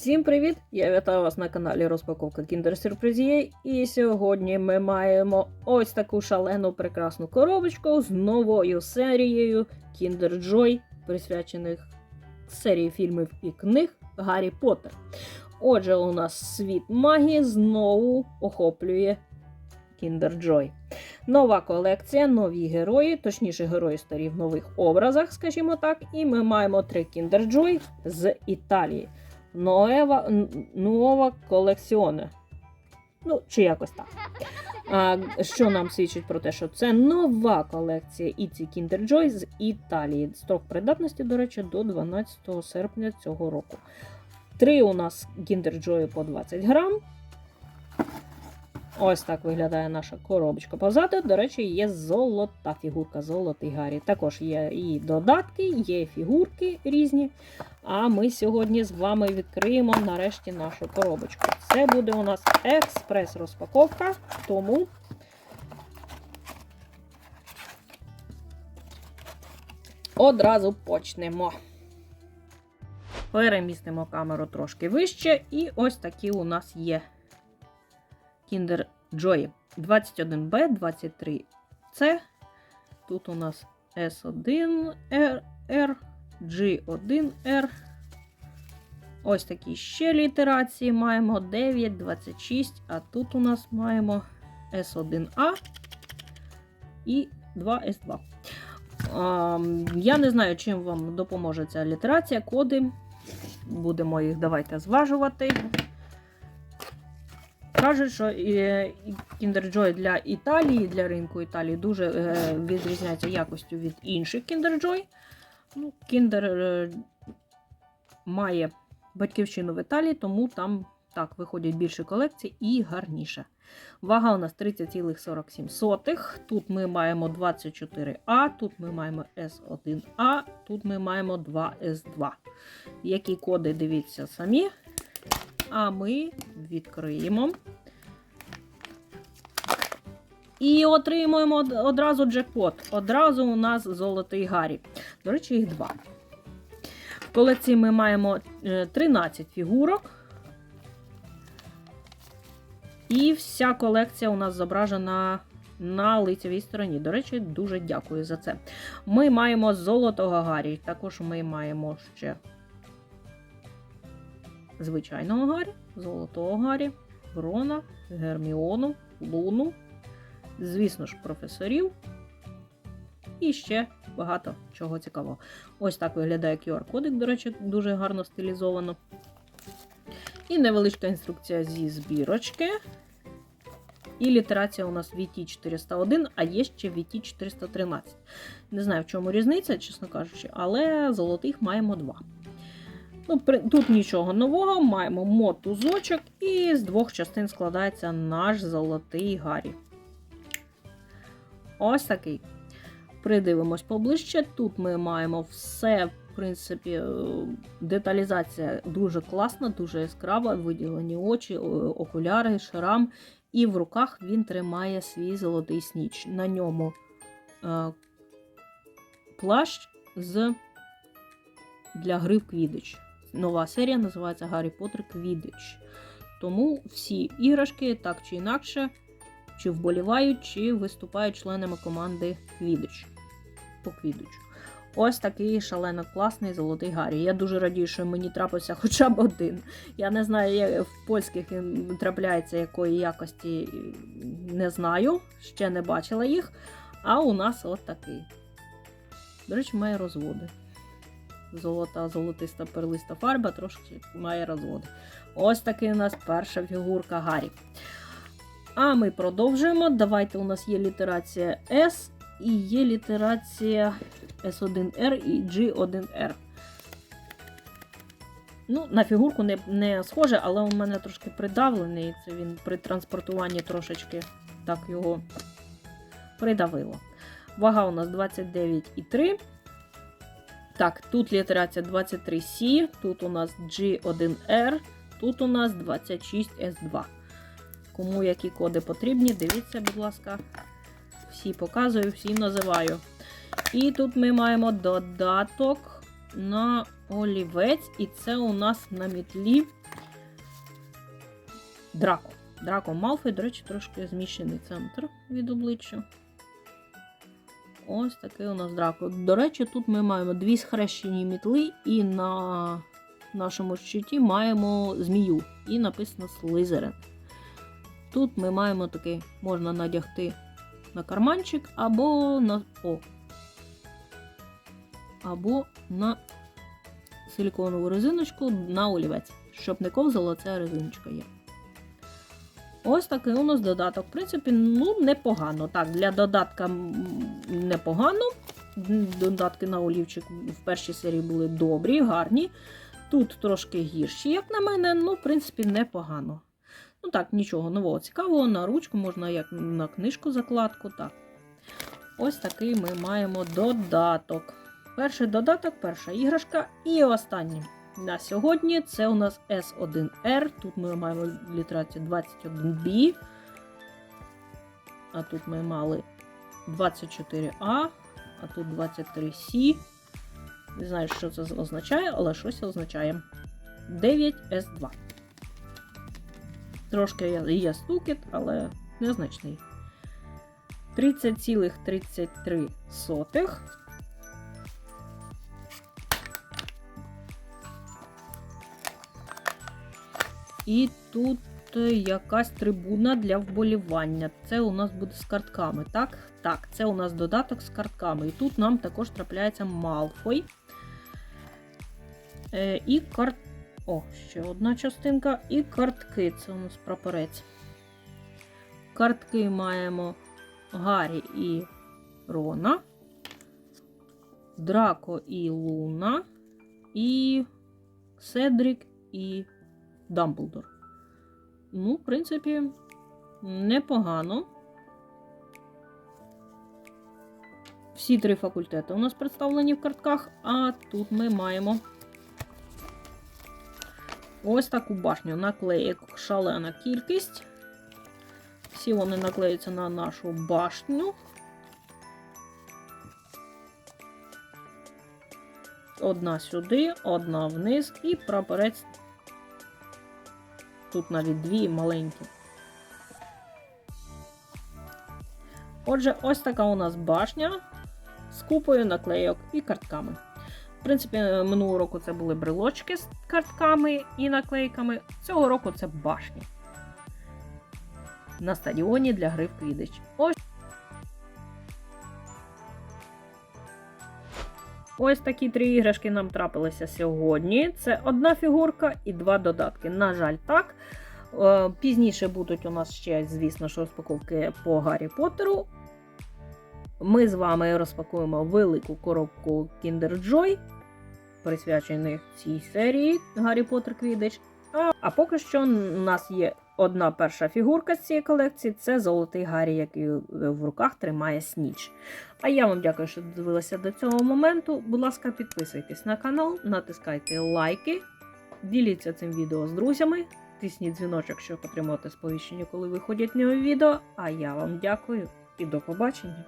Всім привіт! Я вітаю вас на каналі Розпаковка Kinder Сюрпризіє. І сьогодні ми маємо ось таку шалену прекрасну коробочку з новою серією Kinder Joy, присвячених серії фільмів і книг Гаррі Поттер. Отже, у нас світ магії знову охоплює Kinder Joy. Нова колекція, нові герої, точніше, герої старі в нових образах, скажімо так. І ми маємо три Kinder Joy з Італії. Nueva, Nuova Collezione. Ну, чи якось так. А, що нам свідчить про те, що це нова колекція Іці ці Kinder Joy з Італії. Строк придатності, до речі, до 12 серпня цього року. Три у нас Kinder Joy по 20 грам. Ось так виглядає наша коробочка. Позаду, до речі, є золота фігурка, золотий Гаррі. Також є і додатки, є фігурки різні. А ми сьогодні з вами відкриємо нарешті нашу коробочку. Це буде у нас експрес-розпаковка, тому одразу почнемо. Перемістимо камеру трошки вище, і ось такі у нас є Kinder Joy 21B, 23C. Тут у нас S1R, G1R. Ось такі ще літерації маємо 9, 26, а тут у нас маємо S1A і 2S2. А, я не знаю, чим вам допоможе ця літерація, коди. Будемо їх давайте зважувати. Кажуть, що Kinder Joy для Італії, для ринку Італії дуже е, відрізняється якостю від інших Kinder Joy. Ну, Kinder е, має батьківщину в Італії, тому там так виходять більше колекцій і гарніше. Вага у нас 30,47. Тут ми маємо 24А, тут ми маємо S1А, тут ми маємо 2S2. Які коди дивіться самі. А ми відкриємо. І отримуємо одразу джекпот. Одразу у нас золотий Гаррі. До речі, їх два. В колекції ми маємо 13 фігурок. І вся колекція у нас зображена на лицевій стороні. До речі, дуже дякую за це. Ми маємо золотого Гаррі. Також ми маємо ще звичайного Гаррі, золотого Гаррі, Грона, Герміону, Луну, звісно ж, професорів. І ще багато чого цікавого. Ось так виглядає QR-кодик, до речі, дуже гарно стилізовано. І невеличка інструкція зі збірочки. І літерація у нас VT401, а є ще VT413. Не знаю, в чому різниця, чесно кажучи, але золотих маємо два. Ну, Тут нічого нового, маємо мотузочок, і з двох частин складається наш золотий Гаррі. Ось такий. Придивимось поближче. Тут ми маємо все, в принципі, е, деталізація дуже класна, дуже яскрава, виділені очі, окуляри, шрам. І в руках він тримає свій золотий сніч. На ньому е, плащ з для гри в квідич. Нова серія називається Гаррі Поттер Квідич. Тому всі іграшки так чи інакше, чи вболівають, чи виступають членами команди Квідич. По Квідичу. Ось такий шалено класний золотий Гаррі. Я дуже радію, що мені трапився хоча б один. Я не знаю, як в польських він трапляється якої якості, не знаю, ще не бачила їх. А у нас от такий. До речі, має розводи золота, золотиста перлиста фарба, трошки має розводи. Ось такий у нас перша фігурка Гаррі. А ми продовжуємо. Давайте у нас є літерація S і є літерація S1R і G1R. Ну, На фігурку не не схоже, але у мене трошки придавлений. Це він при транспортуванні трошечки так його придавило. Вага у нас 29,3. Так, тут літерація 23C, тут у нас G1R, тут у нас 26S2. Кому які коди потрібні, дивіться, будь ласка. Всі показую, всі називаю. І тут ми маємо додаток на олівець, і це у нас на мітлі Драко. Драко Малфой, до речі, трошки зміщений центр від обличчя. Ось такий у нас драко. До речі, тут ми маємо дві схрещені мітли, і на нашому щиті маємо змію. І написано Слизерин. Тут ми маємо такий, можна надягти на карманчик або на. О. Або на силіконову резиночку на олівець. Щоб не ковзала, ця резиночка є. Ось такий у нас додаток. В принципі, ну, непогано. Так, для додатка непогано. Додатки на олівчик в першій серії були добрі, гарні. Тут трошки гірші, як на мене, ну, в принципі, непогано. Ну так, нічого нового цікавого, на ручку можна як на книжку закладку. так. Ось такий ми маємо додаток. Перший додаток, перша іграшка і останній. На сьогодні це у нас S1R. Тут ми маємо літерацію 21B. А тут ми мали 24А, а тут 23C. Не знаю, що це означає, але щось означає. 9S2. Трошки є, стукіт, але незначний. 30,33. І тут е, якась трибуна для вболівання. Це у нас буде з картками, так? Так, це у нас додаток з картками. І тут нам також трапляється Малфой. Е, і карт. О, ще одна частинка. І картки. Це у нас прапорець. Картки маємо Гаррі і Рона, Драко і Луна, і Седрік і Дамблдор. Ну, в принципі, непогано. Всі три факультети у нас представлені в картках, а тут ми маємо ось таку башню. Наклеїк шалена кількість. Всі вони наклеються на нашу башню. Одна сюди, одна вниз і прапорець. Тут навіть дві маленькі. Отже, ось така у нас башня з купою наклейок і картками. В принципі, минулого року це були брелочки з картками і наклейками. Цього року це башні на стадіоні для гри в квідич. Ось Ось такі три іграшки нам трапилися сьогодні. Це одна фігурка і два додатки. На жаль, так. Е, Пізніше будуть у нас ще, звісно, ж розпаковки по Гаррі Поттеру. Ми з вами розпакуємо велику коробку Kinder Joy, присвячених цій серії Гаррі Поттер Квідич. А, а поки що у нас є одна перша фігурка з цієї колекції це золотий Гаррі, який в руках тримає сніч. А я вам дякую, що дивилися до цього моменту. Будь ласка, підписуйтесь на канал, натискайте лайки, діліться цим відео з друзями, тисніть дзвіночок, щоб отримати сповіщення, коли виходять нові відео. А я вам дякую і до побачення!